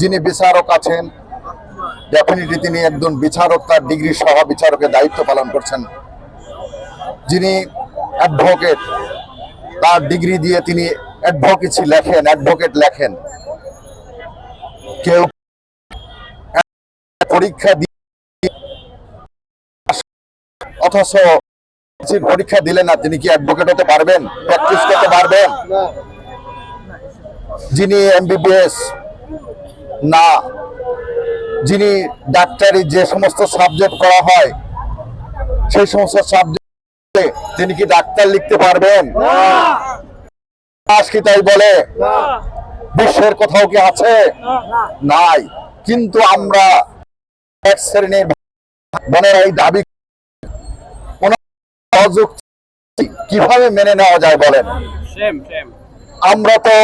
যিনি বিচারক আছেন ডেফিনেটলি তিনি একজন বিচারক, তার ডিগ্রি সহ বিচারকের দায়িত্ব পালন করছেন। যিনি অ্যাডভোকেট তার ডিগ্রি দিয়ে তিনি অ্যাডভোকেসি লেখেন অ্যাডভোকেট লেখেন। কেউ পরীক্ষা অথচ পরীক্ষা দিলেন না, তিনি কি অ্যাডভোকেট হতে পারবেন? প্র্যাকটিস করতে পারবেন? যিনি এমবিবিএস না। যিনি ডাক্তারি যে সমস্ত সাবজেক্ট করা হয় সেই সমস্ত সাবজেক্টে তিনি কি ডাক্তার লিখতে পারবেন? কি তাই বলে? বিশ্বের কোথাও কি আছে? নাই। কিন্তু আমরা এক শ্রেণির মনের এই দাবি কীভাবে মেনে নেওয়া যায় বলেন? আমরা তো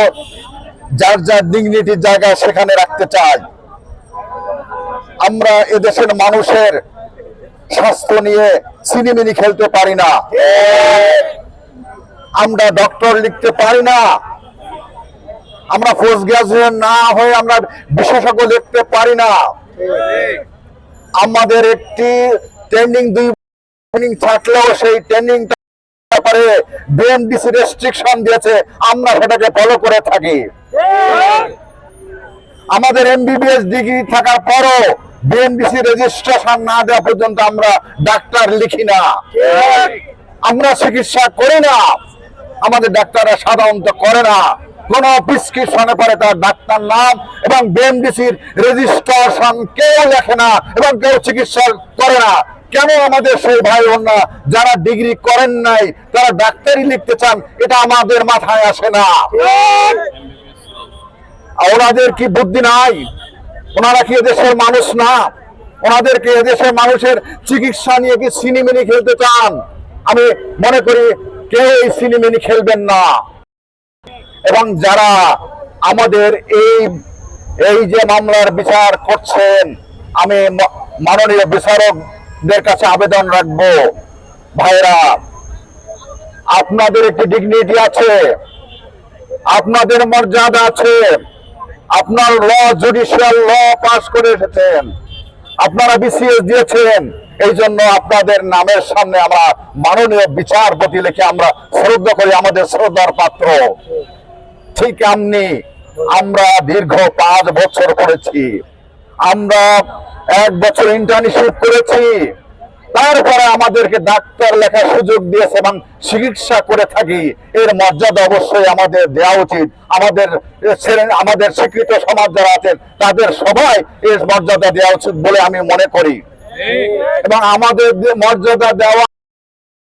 যার যার ডিগনিটির জায়গা সেখানে রাখতে চাই। আমরা এদেশের মানুষের স্বাস্থ্য নিয়ে সিনেমিনি খেলতে পারি না। আমরা ডক্টর লিখতে পারি না। আমরা পোস্ট গ্রাজুয়েট না হয়ে আমরা বিশেষজ্ঞ লিখতে পারি না। আমাদের একটি ট্রেনিং দুই ট্রেনিং থাকলেও সেই ট্রেনিংটা ব্যাপারে বিএনডিসি রেস্ট্রিকশন দিয়েছে। আমরা সেটাকে ফলো করে থাকি। আমাদের এমবিবিএস ডিগ্রি থাকার পরও বিএনডিসি রেজিস্ট্রেশন না দেওয়া পর্যন্ত আমরা ডাক্তার লিখি না। আমরা চিকিৎসা করি না। আমাদের ডাক্তাররা সাধারণত করে না। কোন প্রিসক্রিপশনে পরে তার ডাক্তার নাম এবং বিএমডিসির রেজিস্ট্রেশন কেউ লেখে না এবং কেউ চিকিৎসা করে না। কেন আমাদের সেই ভাই বোনরা যারা ডিগ্রি করেন নাই, তারা ডাক্তারি লিখতে চান, এটা আমাদের মাথায় আসে না। ওনাদের কি বুদ্ধি নাই? ওনারা কি এদেশের মানুষ না? ওনাদেরকে এদেশের মানুষের চিকিৎসা নিয়ে কি সিনেমিনি খেলতে চান? আমি মনে করি কেউ এই সিনেমিনি খেলবেন না। এবং যারা আমাদের এই এই যে মামলার বিচার করছেন, আমি মাননীয় বিচারকদের কাছে আবেদন রাখব। ভাইরা আপনাদের একটি ডিগনিটি আছে, আপনাদের মর্যাদা আছে। আপনার ল জুডিশিয়াল ল পাস করে এসেছেন। আপনারা বিসিএস দিয়েছেন। এই জন্য আপনাদের নামের সামনে আমরা মাননীয় বিচারপতি লিখে আমরা শ্রদ্ধা করি, আমাদের শ্রদ্ধার পাত্র। ঠিক এমনি আমরা দীর্ঘ পাঁচ বছর করেছি। আমরা এক বছর ইন্টার্নশিপ করেছি। তারপরে আমাদেরকে ডাক্তার লেখার সুযোগ দিয়েছে এবং চিকিৎসা করে থাকি। এর মর্যাদা অবশ্যই আমাদের দেওয়া উচিত। আমাদের আমাদের স্বীকৃত সমাজ যারা আছেন তাদের সবাই এর মর্যাদা দেওয়া উচিত বলে আমি মনে করি। এবং আমাদের মর্যাদা দেওয়া